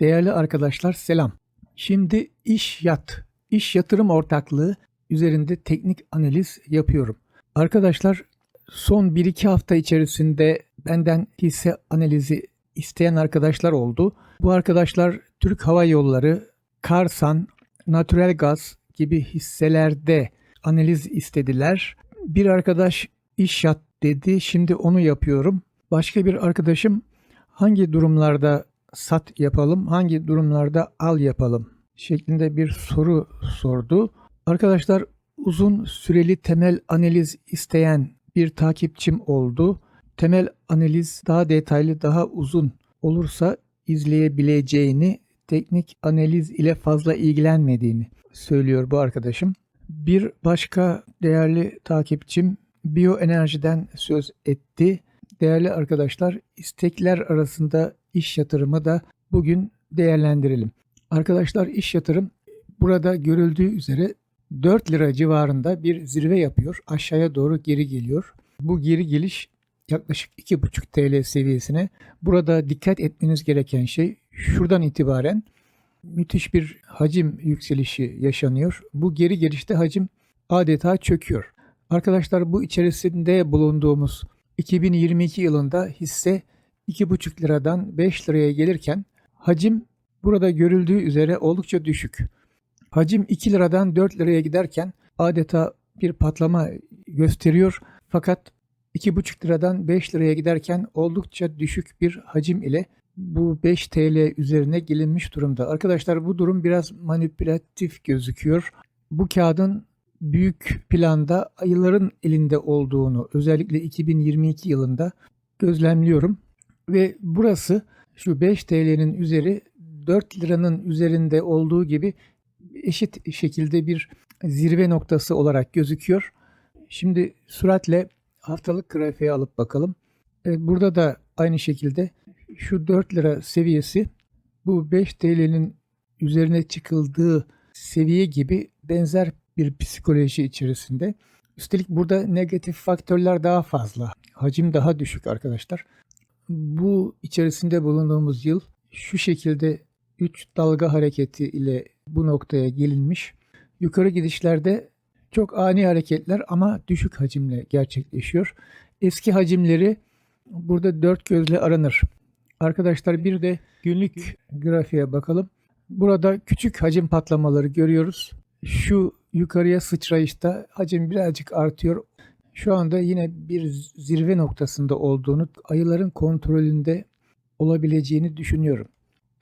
Değerli arkadaşlar selam. Şimdi iş yat, iş yatırım ortaklığı üzerinde teknik analiz yapıyorum. Arkadaşlar son 1-2 hafta içerisinde benden hisse analizi isteyen arkadaşlar oldu. Bu arkadaşlar Türk Hava Yolları, Karsan, Natural Gaz gibi hisselerde analiz istediler. Bir arkadaş iş yat dedi. Şimdi onu yapıyorum. Başka bir arkadaşım hangi durumlarda sat yapalım, hangi durumlarda al yapalım şeklinde bir soru sordu. Arkadaşlar uzun süreli temel analiz isteyen bir takipçim oldu. Temel analiz daha detaylı, daha uzun olursa izleyebileceğini, teknik analiz ile fazla ilgilenmediğini söylüyor bu arkadaşım. Bir başka değerli takipçim biyoenerjiden söz etti. Değerli arkadaşlar, istekler arasında iş yatırımı da bugün değerlendirelim. Arkadaşlar iş yatırım burada görüldüğü üzere 4 lira civarında bir zirve yapıyor. Aşağıya doğru geri geliyor. Bu geri geliş yaklaşık 2,5 TL seviyesine. Burada dikkat etmeniz gereken şey şuradan itibaren müthiş bir hacim yükselişi yaşanıyor. Bu geri gelişte hacim adeta çöküyor. Arkadaşlar bu içerisinde bulunduğumuz 2022 yılında hisse 2,5 liradan 5 liraya gelirken hacim burada görüldüğü üzere oldukça düşük. Hacim 2 liradan 4 liraya giderken adeta bir patlama gösteriyor. Fakat 2,5 liradan 5 liraya giderken oldukça düşük bir hacim ile bu 5 TL üzerine gelinmiş durumda. Arkadaşlar bu durum biraz manipülatif gözüküyor. Bu kağıdın büyük planda ayıların elinde olduğunu özellikle 2022 yılında gözlemliyorum. Ve burası şu 5 TL'nin üzeri 4 liranın üzerinde olduğu gibi eşit şekilde bir zirve noktası olarak gözüküyor. Şimdi süratle haftalık grafiğe alıp bakalım. E, burada da aynı şekilde şu 4 lira seviyesi bu 5 TL'nin üzerine çıkıldığı seviye gibi benzer bir psikoloji içerisinde. Üstelik burada negatif faktörler daha fazla. Hacim daha düşük arkadaşlar. Bu içerisinde bulunduğumuz yıl şu şekilde 3 dalga hareketi ile bu noktaya gelinmiş. Yukarı gidişlerde çok ani hareketler ama düşük hacimle gerçekleşiyor. Eski hacimleri burada dört gözle aranır. Arkadaşlar bir de günlük grafiğe bakalım. Burada küçük hacim patlamaları görüyoruz. Şu yukarıya sıçrayışta hacim birazcık artıyor. Şu anda yine bir zirve noktasında olduğunu, ayıların kontrolünde olabileceğini düşünüyorum.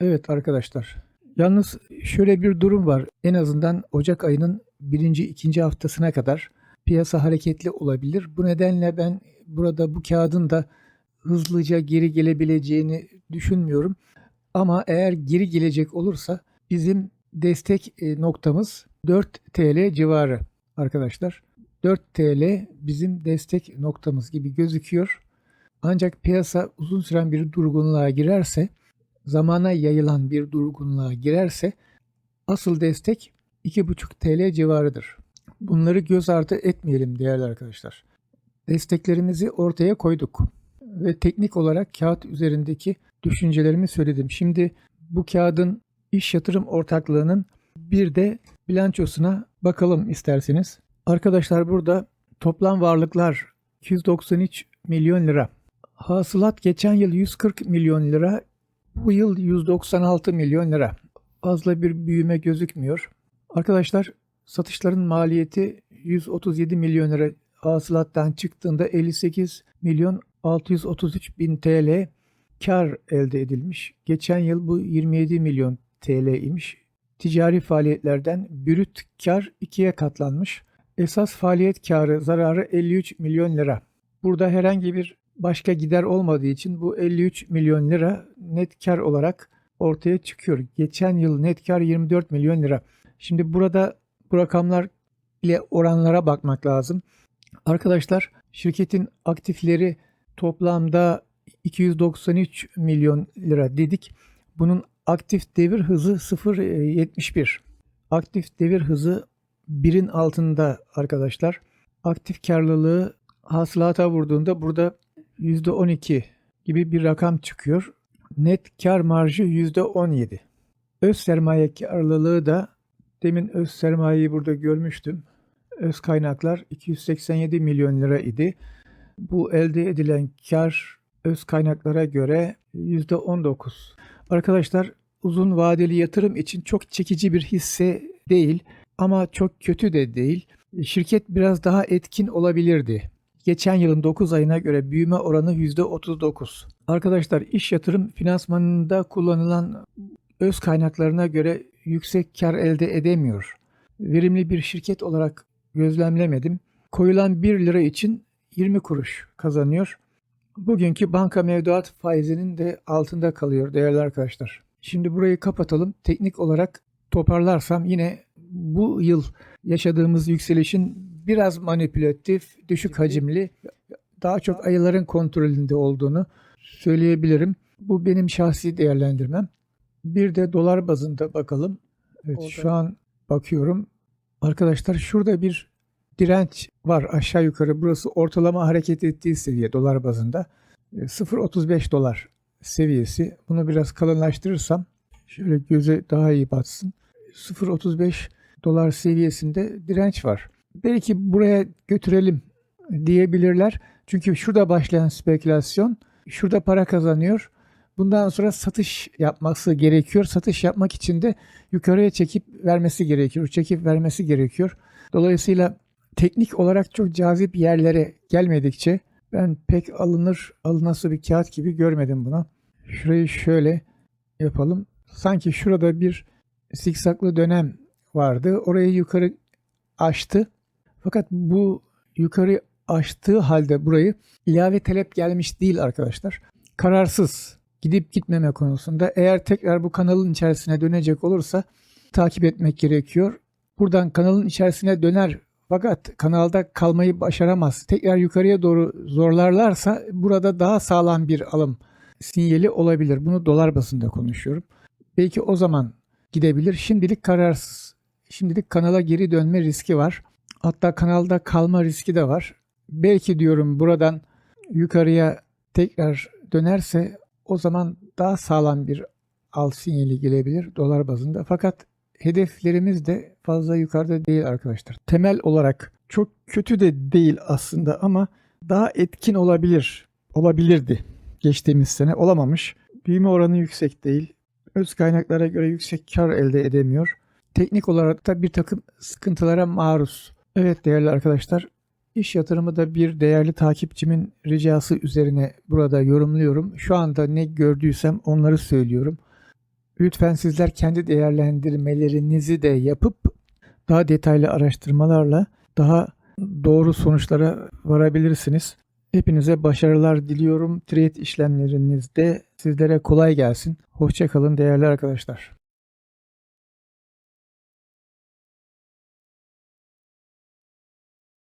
Evet arkadaşlar. Yalnız şöyle bir durum var. En azından Ocak ayının birinci, ikinci haftasına kadar piyasa hareketli olabilir. Bu nedenle ben burada bu kağıdın da hızlıca geri gelebileceğini düşünmüyorum. Ama eğer geri gelecek olursa bizim destek e, noktamız 4 TL civarı arkadaşlar. 4 TL bizim destek noktamız gibi gözüküyor. Ancak piyasa uzun süren bir durgunluğa girerse, zamana yayılan bir durgunluğa girerse asıl destek 2,5 TL civarıdır. Bunları göz ardı etmeyelim değerli arkadaşlar. Desteklerimizi ortaya koyduk ve teknik olarak kağıt üzerindeki düşüncelerimi söyledim. Şimdi bu kağıdın iş yatırım ortaklığının bir de bilançosuna bakalım isterseniz. Arkadaşlar burada toplam varlıklar 293 milyon lira. Hasılat geçen yıl 140 milyon lira, bu yıl 196 milyon lira. Fazla bir büyüme gözükmüyor. Arkadaşlar satışların maliyeti 137 milyon lira hasılattan çıktığında 58 milyon 633 bin TL kar elde edilmiş. Geçen yıl bu 27 milyon TL imiş. Ticari faaliyetlerden brüt kar ikiye katlanmış. Esas faaliyet karı zararı 53 milyon lira. Burada herhangi bir başka gider olmadığı için bu 53 milyon lira net kar olarak ortaya çıkıyor. Geçen yıl net kar 24 milyon lira. Şimdi burada bu rakamlar ile oranlara bakmak lazım. Arkadaşlar şirketin aktifleri toplamda 293 milyon lira dedik. Bunun aktif devir hızı 0.71. Aktif devir hızı 1'in altında arkadaşlar. Aktif karlılığı hasılata vurduğunda burada %12 gibi bir rakam çıkıyor. Net kar marjı %17. Öz sermaye karlılığı da demin öz sermayeyi burada görmüştüm. Öz kaynaklar 287 milyon lira idi. Bu elde edilen kar öz kaynaklara göre %19. Arkadaşlar uzun vadeli yatırım için çok çekici bir hisse değil ama çok kötü de değil. Şirket biraz daha etkin olabilirdi. Geçen yılın 9 ayına göre büyüme oranı %39. Arkadaşlar iş yatırım finansmanında kullanılan öz kaynaklarına göre yüksek kar elde edemiyor. Verimli bir şirket olarak gözlemlemedim. Koyulan 1 lira için 20 kuruş kazanıyor. Bugünkü banka mevduat faizinin de altında kalıyor değerli arkadaşlar. Şimdi burayı kapatalım. Teknik olarak toparlarsam yine bu yıl yaşadığımız yükselişin biraz manipülatif, düşük hacimli, daha çok ayıların kontrolünde olduğunu söyleyebilirim. Bu benim şahsi değerlendirmem. Bir de dolar bazında bakalım. Evet Orada- şu an bakıyorum. Arkadaşlar şurada bir direnç var aşağı yukarı. Burası ortalama hareket ettiği seviye dolar bazında. E, 0.35 dolar seviyesi. Bunu biraz kalınlaştırırsam şöyle göze daha iyi batsın. 0.35 dolar seviyesinde direnç var. Belki buraya götürelim diyebilirler. Çünkü şurada başlayan spekülasyon şurada para kazanıyor. Bundan sonra satış yapması gerekiyor. Satış yapmak için de yukarıya çekip vermesi gerekiyor. Çekip vermesi gerekiyor. Dolayısıyla teknik olarak çok cazip yerlere gelmedikçe ben pek alınır alınası bir kağıt gibi görmedim bunu. Şurayı şöyle yapalım. Sanki şurada bir siksaklı dönem vardı. Orayı yukarı açtı. Fakat bu yukarı açtığı halde burayı ilave talep gelmiş değil arkadaşlar. Kararsız gidip gitmeme konusunda eğer tekrar bu kanalın içerisine dönecek olursa takip etmek gerekiyor. Buradan kanalın içerisine döner fakat kanalda kalmayı başaramaz. Tekrar yukarıya doğru zorlarlarsa burada daha sağlam bir alım sinyali olabilir. Bunu dolar basında konuşuyorum. Belki o zaman gidebilir. Şimdilik kararsız. Şimdilik kanala geri dönme riski var. Hatta kanalda kalma riski de var. Belki diyorum buradan yukarıya tekrar dönerse o zaman daha sağlam bir al sinyali gelebilir dolar bazında. Fakat hedeflerimiz de fazla yukarıda değil arkadaşlar. Temel olarak çok kötü de değil aslında ama daha etkin olabilir. Olabilirdi. Geçtiğimiz sene olamamış. Büyüme oranı yüksek değil. Öz kaynaklara göre yüksek kar elde edemiyor. Teknik olarak da bir takım sıkıntılara maruz. Evet değerli arkadaşlar, iş yatırımı da bir değerli takipçimin ricası üzerine burada yorumluyorum. Şu anda ne gördüysem onları söylüyorum. Lütfen sizler kendi değerlendirmelerinizi de yapıp daha detaylı araştırmalarla daha doğru sonuçlara varabilirsiniz. Hepinize başarılar diliyorum. Trade işlemlerinizde sizlere kolay gelsin. Hoşçakalın değerli arkadaşlar.